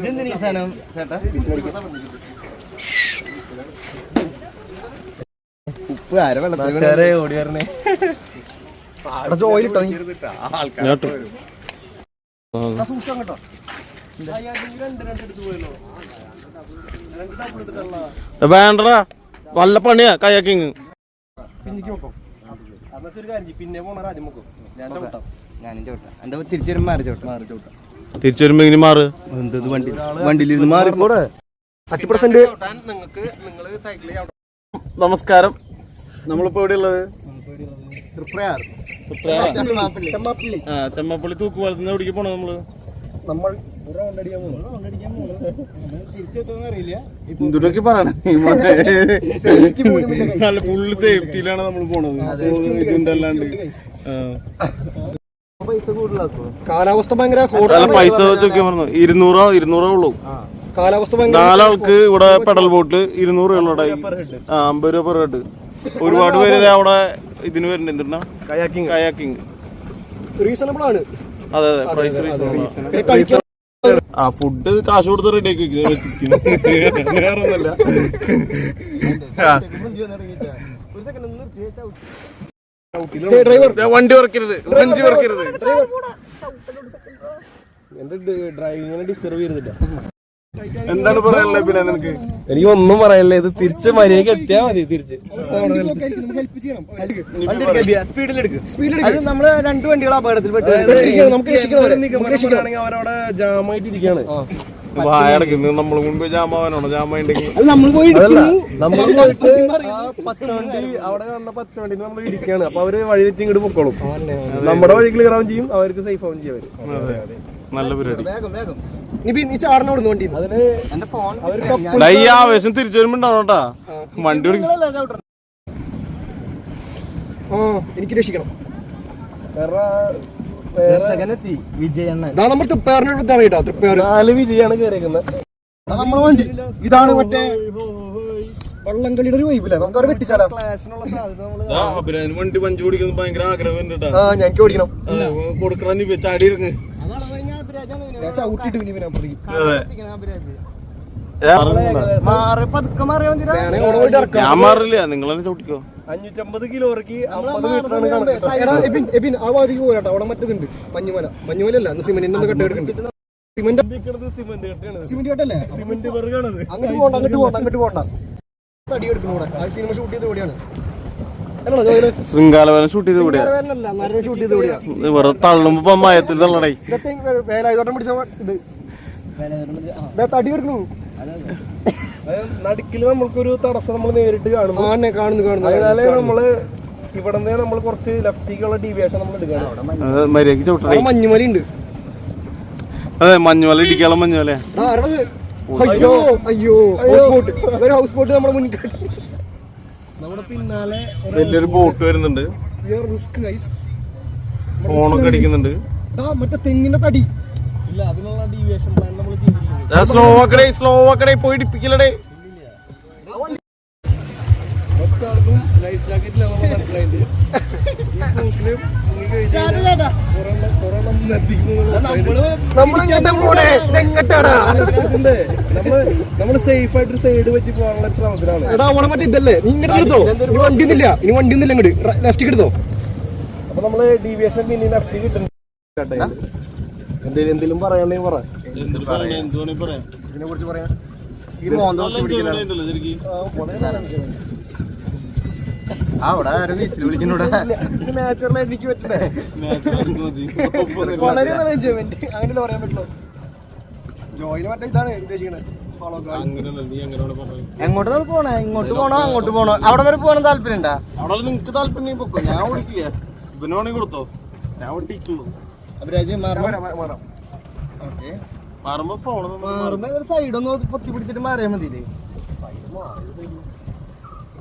ഇതെന്തിനാ ഈ സാധനം ചേട്ടാ? ഉപ്പ് വെള്ളത്തിൽ ഓടി വരണേ. വേണ്ടടാ. നല്ല പണിയാ കയാക്കിങ് പിന്നെ പോണ ആദ്യം നോക്കും ഞാൻ ചവിട്ടാം. ഞാനും ചോട്ടാ എന്റെ തിരിച്ചു വരുമ്പോ മാറി ചോട്ടാ മാറി ചോട്ടാ തിരിച്ചു വരുമ്പോ ഇങ്ങനെ മാറ്. എന്തത് വണ്ടി വണ്ടിയിലിരുന്ന് മാറിപ്പോടെ. തട്ടി പെർസെന്റ് നിങ്ങൾക്ക് നിങ്ങൾ സൈക്കിൾ നമസ്കാരം. നമ്മളിപ്പോ എവിടെയുള്ളത്? ചെമ്മാപ്പള്ളി. തൂക്കുപാലത്തിന് എവിടേക്ക് പോണോ നമ്മൾ? നമ്മൾ പറയണേ? നല്ല ഫുള്ള് സേഫ്റ്റിയിലാണ് നമ്മൾ പോണത്. ഇതിന്റെ അല്ലാണ്ട് ആ. പൈസ കൂടുതലാക്കോ കാലാവസ്ഥ ഭയങ്കര അല്ല പൈസ ചോദിക്കാൻ പറഞ്ഞു? ഇരുന്നൂറോ ഇരുന്നൂറോ ഉള്ളൂ. കാലാവസ്ഥ ഭയങ്കര നാലാൾക്ക് ഇവിടെ പെഡൽ ബോട്ട് ഇരുന്നൂറ് ഉള്ളൂ. ആ അമ്പത് രൂപ പെർ ഹെഡ്. ഒരുപാട് പേര് ദേ അവിടെ ഇതിന് വരുന്നുണ്ട്. എന്തിനാ കയാക്കിങ്. കയാക്കിങ്. റീസണബിൾ ആണ്. അതെ അതെ. പ്രൈസ് കഴിക്കാൻ ആ ഫുഡ് കാശ് കൊടുത്ത് റെഡി ആക്കി വേറെ ഒന്നല്ല ഡ്രൈവർ. വണ്ടി വർക്കരുത്. വഞ്ചി വർക്കരുത്. എന്റെ ഡ്രൈവിങ്ങിനെ ഡിസ്റ്റർബ് എന്താണ് പറയാനുള്ളത് പിന്നെ നിനക്ക്? എനിക്ക് ഒന്നും പറയല്ലേ ഇത് തിരിച്ച് മര്യാദയ്ക്ക് എത്തിയാ മതി തിരിച്ച്. അത് നമ്മൾ രണ്ട് വണ്ടികൾ അപകടത്തിൽ പെട്ടു നമുക്ക് രക്ഷിക്കണം അവരവിടെ ജാമായിട്ട് ഇരിക്കാണ് വായടക്കുന്നു നമ്മൾ മുൻപ് ജാമാവാനാണോ? ജാമായിട്ടുണ്ടെങ്കിൽ നമ്മൾ പോയിട്ട് ആ പച്ചവണ്ടി അവിടെ കാണുന്ന പച്ചവണ്ടി നമ്മൾ ഇടിക്കാണ്. അപ്പൊ അവർ വഴി തെറ്റി ഇങ്ങോട്ട് പൊക്കോളും. നമ്മുടെ വഴി ക്ലിയർ ആവും ചെയ്യും അവർക്ക് സേഫ് ആവും ചെയ്യും നല്ല പരിപാടി. വേഗം വേഗം. നീ നീ ചാറിന് വണ്ടി അതിന് എന്റെ ഫോൺ ഡാ, ഈ ആവേശം തിരിച്ചു വരുമ്പോ ഉണ്ടാവണം കേട്ടാ വണ്ടി എനിക്ക് രക്ഷിക്കണം. ദർശകനെത്തി വിജയണ്ണൻ. നമ്മൾ തൃപ്പേറിനോട് ഇതാണ് കേട്ടോ തൃപ്പേർ നാല് വിജയാണ് കയറിയേക്കുന്നത് നമ്മളെ വണ്ടി. ഇതാണ് മറ്റേ വള്ളംകളിയുടെ ഒരു വൈബില്ല നമുക്ക് അവരെ വെട്ടിച്ചാലോ? ആ, അഭിനയന് വണ്ടി വഞ്ചി ഓടിക്കുന്നത് ഭയങ്കര ആഗ്രഹം ഞങ്ങൾക്ക് ഓടിക്കണം. കൊടുക്കണ ചാടി ഇറങ്ങ് ഞാൻ ചവിട്ടിട്ട് പിന്നെ പിന്നെ അപ്പുറത്തേക്ക് ഞാൻ മാറില്ല നിങ്ങൾ തന്നെ ചവിട്ടിക്കോ. അഞ്ഞൂറ്റമ്പത് എബിൻ ആ വാതിക്ക് പോരാട്ടോ അവിടെ മറ്റേതുണ്ട്. മഞ്ഞുമല. മഞ്ഞുമല അല്ല സിമെന്റിന്റെ കട്ട എടുക്കുന്നുണ്ട്. സിമെന്റ് സിമെന്റ് കെട്ടല്ലേ? സിമെന്റ് അങ്ങോട്ട് പോണ്ട അങ്ങോട്ട് പോണ്ട അങ്ങോട്ട് പോണ്ട. തടി എടുക്കുന്നു ഇവിടെ. ആ സിനിമ ഷൂട്ട് ചെയ്ത് ഇവിടെയാണ്. ശൃംഗാലവനം ഷൂട്ട് ചെയ്ത് കൂടിയാണ് വേനല്ല നരം ഷൂട്ട് ചെയ്ത് ഇവിടെയാ. ഇത് വെറുതെ തള്ളുമ്പോ മയത്തിൽ തള്ളടേ. വേലായുധോട്ടം പിടിച്ച ഇത്. തടി എടുക്കണു നടുക്കിൽ നമ്മൾക്കൊരു തടസ്സം നമ്മൾ നേരിട്ട് കാണുന്നു. കാണുന്നു കാണുന്നു അതിനാല് നമ്മൾ ഇവിടെ നിന്ന് നമ്മൾ കുറച്ച് ലെഫ്റ്റിക്കുള്ള ഡീവിയേഷൻ നമ്മൾ എടുക്കണം മര്യാദയ്ക്ക് ചവിട്ടടേ മഞ്ഞുമല ഉണ്ട്. അതെ മഞ്ഞുമല ഇടിക്കാനുള്ള മഞ്ഞുമല അയ്യോ അയ്യോ. ഹൗസ് ബോട്ട് ഒരു ഹൗസ് ബോട്ട് നമ്മുടെ മുന്നിൽ കണ്ടു. നമ്മുടെ പിന്നാലെ വലിയൊരു ബോട്ട് വരുന്നുണ്ട്. റിസ്ക് ഗൈസ് ഫോണൊക്കെ അടിക്കുന്നുണ്ട്. മറ്റേ തെങ്ങിന്റെ തടി. ഇല്ല അതിനുള്ള ഡീവിയേഷൻ പ്ലാൻ സ്ലോ ആക്കടേ സ്ലോ ആക്കടേ പോയി ഇടിപ്പിക്കലടേ ഇതല്ലേ? നീ ഇങ്ങോട്ട് എടുത്തോ. ഇനി വണ്ടി ഒന്നില്ല ഇനി വണ്ടി ഒന്നില്ല ഇങ്ങോട്ട് ലെഫ്റ്റ് എടുത്തോ. അപ്പൊ നമ്മൾ ഡീവിയേഷൻ പിന്നെ ലെഫ്റ്റ് കിട്ടുന്നുണ്ട് എന്തേലും എന്തെങ്കിലും പറയാണ്ടെങ്കിൽ പറ. ഇതിനെ കുറിച്ച് പറയാം ഈ മോന്തോട്ട് പിടിക്കലാണ്. ആ അവിടെ ആരും വീച്ചിൽ വിളിക്കുന്നൂടെ നാച്ചുറലായിട്ട് എനിക്ക് പറ്റണേ വളരെ നല്ല എൻജോയ്മെന്റ് അങ്ങനെയല്ലേ പറയാൻ പറ്റുള്ളൂ. ജോയിന് മറ്റേ ഇതാണ് ഉദ്ദേശിക്കണേ എങ്ങോട്ട് നമ്മൾ പോണേ? ഇങ്ങോട്ട് പോണോ? അങ്ങോട്ട് പോണോ? അവിടെ വരെ പോകണം താല്പര്യം ഉണ്ടാ അവിടെ നിങ്ങക്ക് താല്പര്യം ഞാൻ ഓടിക്കില്ല. ഇവനോണെങ്കിൽ കൊടുത്തോ. ഞാൻ ഓടിക്കുള്ളൂ. അഭിരാജ് മാറുമ്പോ മാറാം ഓക്കെ. മാറുമ്പോ ഫോൺ മാറുമ്പോ സൈഡ് ഒന്ന് പൊത്തി പിടിച്ചിട്ട് മാറിയാ മതി.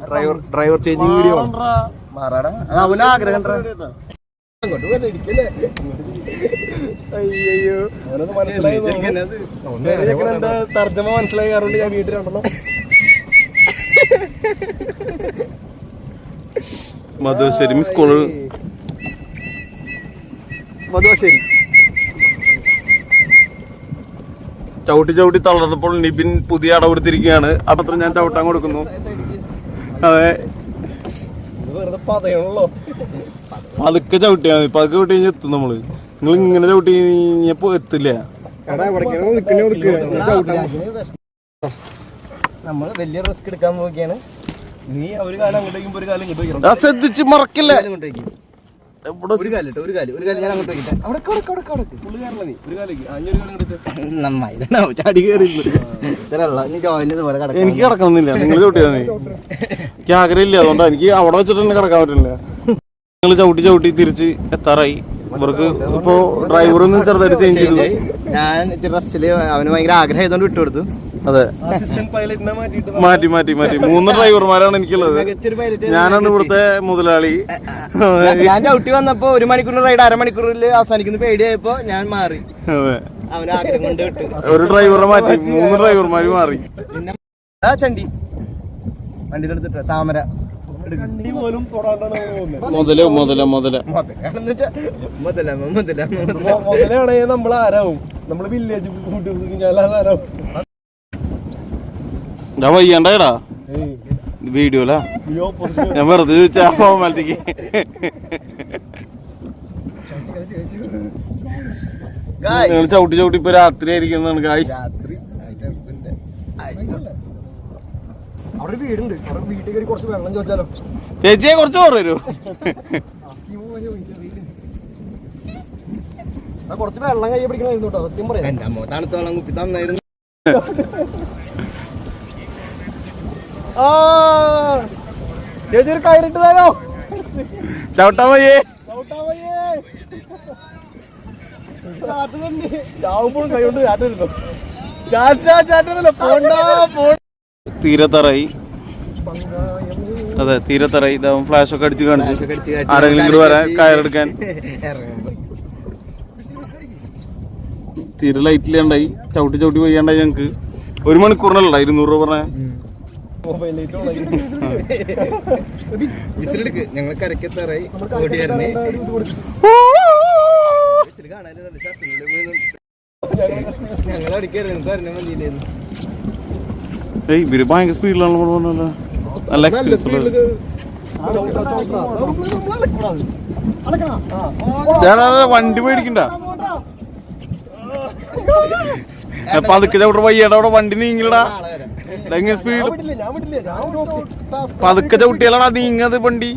ഡ്രൈവർ ഡ്രൈവർ ചേഞ്ചിങ് വീഡിയോ മാറാടാ. അത് അവന് ആഗ്രഹം ഉണ്ടെടാ. അങ്ങോട്ട് ഇരിക്കല്ലേ അയ്യോ തർജമ മനസ്സിലായി കാരണം ഞാൻ വീട്ടിലുണ്ടല്ലോ മധുശ്ശേരി മിസ് കോൾ മധുവശ്ശേരി. ചവിട്ടി ചവിട്ടി തളർന്നപ്പോൾ നിബിൻ പുതിയ അടവെടുത്തിരിക്കുകയാണ് അപ്പത്ര ഞാൻ ചവിട്ടാൻ കൊടുക്കുന്നു. അതെ. പതുക്കെ ചവിട്ടിയാ മതി. പതുക്കെ ചവിട്ടി കഴിഞ്ഞാൽ എത്തും നമ്മൾ. നിങ്ങൾ ഇങ്ങനെ ചവിട്ടി കഴിഞ്ഞപ്പോ എത്തില്ല. നമ്മൾ വലിയ റിസ്ക് എടുക്കാൻ പോവുകയാണ്. നീ ഒരു കാലം അങ്ങോട്ടേക്കും ഒരു കാലം ഇങ്ങോട്ടേക്കും. ശ്രദ്ധിച്ച് മറക്കില്ല. അങ്ങോട്ടേക്ക് ഒരു ഒരു കാലം ഒരു കാലം ഞാൻ അങ്ങോട്ട് വയ്ക്കട്ടെ അവിടെ അവിടെ അവിടെ അവിടെ പുള്ളി കയറല നീ ഒരു കാലേക്ക് കാലം നന്നായി? ചാടി കയറി എനിക്ക് കിടക്കണമെന്നില്ല. നിങ്ങൾ ചവിട്ടിയാ മതി. എനിക്ക് ആഗ്രഹമില്ല. അതുകൊണ്ടാ എനിക്ക് അവിടെ വെച്ചിട്ട് തന്നെ കിടക്കാൻ പറ്റില്ല. നിങ്ങൾ ചവിട്ടി ചവിട്ടി തിരിച്ച് എത്താറായി. ഇവർക്ക് ഇപ്പോ ഡ്രൈവർ ഒന്ന് ചെറുതായിട്ട് ചേഞ്ച് ചെയ്തു. ഞാൻ ഇത്തിരി റസ്റ്റിൽ അവന് ഭയങ്കര ആഗ്രഹം ആയതുകൊണ്ട് വിട്ടുകൊടുത്തു. അതെ. അസിസ്റ്റന്റ് പൈലറ്റിനെ മാറ്റിയിട്ട് മാറ്റി മാറ്റി മാറ്റി. മൂന്ന് ഡ്രൈവർമാരാണ് എനിക്കുള്ളത്. ഞാനാണ് ഇവിടുത്തെ മുതലാളി. ഞാൻ ചവിട്ടി വന്നപ്പോ ഒരു മണിക്കൂർ റൈഡ് അരമണിക്കൂറിൽ അവസാനിക്കുന്ന. പേടിയായപ്പോ ഞാൻ മാറി. ഒരു ഡ്രൈവറെ മാറ്റി. മൂന്ന് ഡ്രൈവർമാര് മാറി. ചണ്ടി. വണ്ടി എടുത്തിട്ട് താമര. മുതല മുതല മുതല. മുതല. മുതല മുതല മുതലാണെങ്കിൽ നമ്മൾ ആരാവും നമ്മൾ വില്ലേജ് കൂട്ടി കഴിഞ്ഞാൽ ആരാവും ഞാൻ വയ്യണ്ടേടാ വീഡിയോല. വീഡിയോലാ ഞാൻ വെറുതെ ചോദിച്ചാ ഫോർമാലിറ്റിക്ക് Guys, നിങ്ങൾ ചവിട്ടി ചവിട്ടി ഇപ്പൊ രാത്രി ആയിരിക്കുന്നതാണ് ഗായ്സ് രാത്രി അവിടെ വീടുണ്ട്. അവിടെ വീട്ടിൽ കുറച്ച് വെള്ളം ചോദിച്ചാലോ? ചേച്ചിയെ കുറച്ച് ആ കുറച്ച് വെള്ളം കൈ പിടിക്കണമായിരുന്നു കേട്ടോ. സത്യം പറയാം. എന്റെ അമ്മ വെള്ളം കുപ്പി തന്നായിരുന്നു. ആ. ചേച്ചി ഒരു കയറിട്ട് തരോ. ചവിട്ടാ മയ്യേ ചാവുമ്പോഴും കൈ കൊണ്ട് ചാട്ടരുല്ലോ ചാറ്റാ ചാട്ടരുല്ലോ പോണ്ടാ പോണ്ട. തീരത്തറായി അതെ തീരത്തറായി ഇതാവും ഫ്ലാഷ് ഒക്കെ അടിച്ച് കാണിച്ചു. ആരെങ്കിലും ഇങ്ങോട്ട് വരാൻ കയറെടുക്കാൻ തീര തീരെ ലൈറ്റിലുണ്ടായി ചവിട്ടി ചവിട്ടി പോയി ഞങ്ങക്ക്. ഒരു മണിക്കൂറിനല്ല ഇരുന്നൂറ് രൂപ പറഞ്ഞ. ഞങ്ങൾ കരക്കെത്താറായി ഓടി വരണേ വിസിൽ കാണാനില്ല, ഷർട്ടിനുള്ളിൽ വീണ് ഞങ്ങൾ അടിക്കായിരുന്നു പറഞ്ഞ? മതിയില്ലായിരുന്നു ഏയ് ഇവർ ഭയങ്കര സ്പീഡിലാണ് പറഞ്ഞല്ലോ നല്ല എക്സ്പീരിയൻസ് ഉള്ളത് വണ്ടി മേടിക്കണ്ട. പതുക്കെ ചവിട്ട വയ്യടാ അവിടെ വണ്ടി നീങ്ങില്ലടാ. എങ്ങനെ സ്പീഡ് വിടില്ല ഞാൻ വിടില്ല. ഞാൻ ഒരു പതുക്കെ ചവിട്ടിയാലടാ നീങ്ങത് വണ്ടി.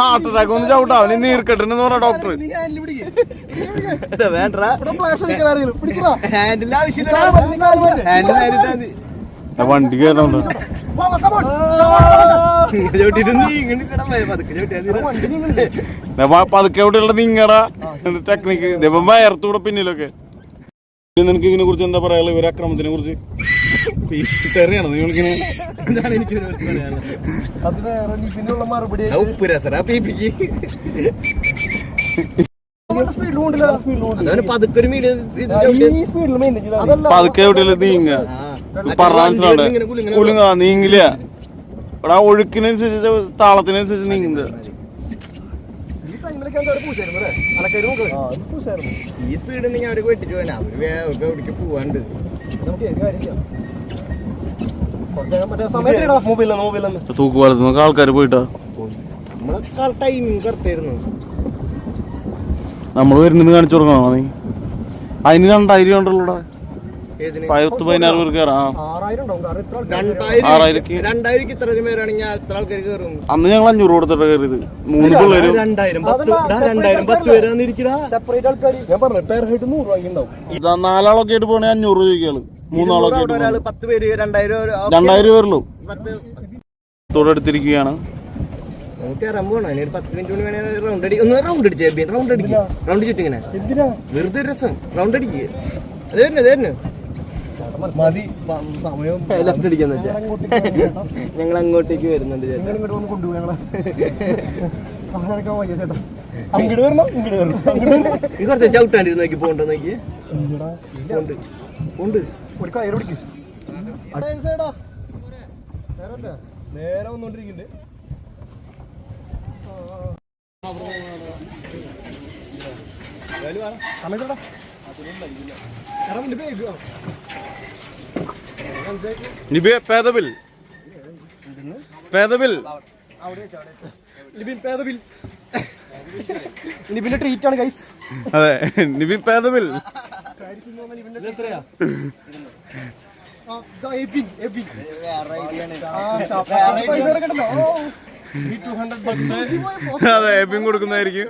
ഹാർട്ട് അറ്റാക്ക് ഒന്ന് ചവിട്ടാ അവന് നീർക്കെട്ടെന്ന് പറഞ്ഞ ഡോക്ടർ ഹാൻഡിൽ പിടിക്ക്. വേണ്ട വണ്ടി കയറുന്നുണ്ട് പതുക്കെ എവിടെയുള്ള നീങ്ങടാ ടെക്നിക്ക് ഇതിപ്പം വയർത്തൂടെ പിന്നിലൊക്കെ. നിനക്ക് ഇതിനെ കുറിച്ച് എന്താ പറയാ ഇവരെ അക്രമത്തിനെ കുറിച്ച്. തെറിയാണ് നീ വിളിക്കുന്നത് എന്താണ് എനിക്ക്? അത് വേറെ നീ പിന്നെയുള്ള മറുപടി ആ ഉപ്പ് രസടാ പീപ്പിക്ക് പതുക്കെ എവിടെയുള്ള നീങ്ങ. പറഞ്ഞ കുലുങ്ങ നീങ്ങില്ല. ഇവിടെ ഒഴുക്കിനനുസരിച്ച് താളത്തിനനുസരിച്ച് നീങ്ങുന്നത്. ഈ സ്പീഡ് ഉണ്ടെങ്കിൽ അവർക്ക് വെട്ടിച്ചു പോകാൻ അവർ പോവാണ്ട്. തൂക്കുപാലത്ത് ആൾക്കാർ പോയിട്ടാ? നമ്മൾ വരുന്നത് കാണിച്ചു കൊടുക്കണോ നീ? അതിന് രണ്ടായിരം ഉണ്ടല്ലോടാ. പത്ത് പതിനാറ്. കയറാം. ആറായിരം രണ്ടായിരം ഇത്ര പേരാണെങ്കിൽ എത്ര ആൾക്കാർ കയറും അന്ന് ഞങ്ങൾ അഞ്ഞൂറ് കൊടുത്തിട്ട് കയറിയത് മൂന്ന് പിള്ളേരും. രണ്ടായിരം പത്ത് നാലാളൊക്കെ ആയിട്ട് പോണേ അഞ്ഞൂറ് രൂപ ചോദിക്കാൾ മൂന്നാളൊക്കെ ആയിട്ട്. പത്ത് പേര് രണ്ടായിരം രണ്ടായിരം പേരുള്ളൂ. എടുത്തിരിക്കുകയാണ് നമുക്ക് ഒരു പത്ത് മിനിറ്റ് മണി വേണേ റൗണ്ട് അടി ഒന്ന് റൗണ്ട് അടിച്ചേ റൗണ്ട് അടിക്കുക റൗണ്ട് ചുറ്റിങ്ങനെ. വെറുതെ രസം. റൗണ്ട് അടിക്കുക അത് തന്നെ അത് തന്നെ മതി സമയം ലെഫ്റ്റ് വെച്ചാ ഞങ്ങൾ അങ്ങോട്ടേക്ക് വരുന്നുണ്ട് ചേട്ടാ. ചവിട്ടാണ്ടിരുന്നു അങ്ങോട്ട് വരണം ഇങ്ങോട്ട് വരണം ഈ കുറച്ച് നോക്കി പോണ്ടോ നോക്കി? ഒരു കയറ് പിടിക്ക്. നേരെ വന്നോണ്ടിരിക്കുന്നുണ്ട് സമയത്തോടാ എടാ നിന്റെ പേര് നിബി പേദബിൽ പേദബിൽ ലിബിൻ പേദ ബിൽ ലിബിന്റെ ട്രീറ്റ് ആണ് ഗൈസ് അതെ നിബിൻ പേദബിൽ അതെ എബിൻ കൊടുക്കുന്നതായിരിക്കും.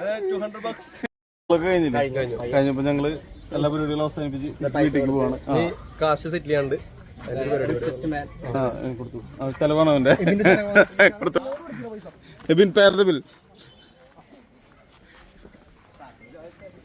കഴിഞ്ഞപ്പോ ഞങ്ങൾ എല്ലാ പരിപാടികളും അവസാനിപ്പിച്ച് വീട്ടിലേക്ക് പോവാണ്. കാശ് സെറ്റിൽ ചെയ്യാണ്ട് ആ, കൊടുത്തു. അത് ചെലവാണ് അവന്റെ. കൊടുത്തു. എബിൻ പേദബിൽ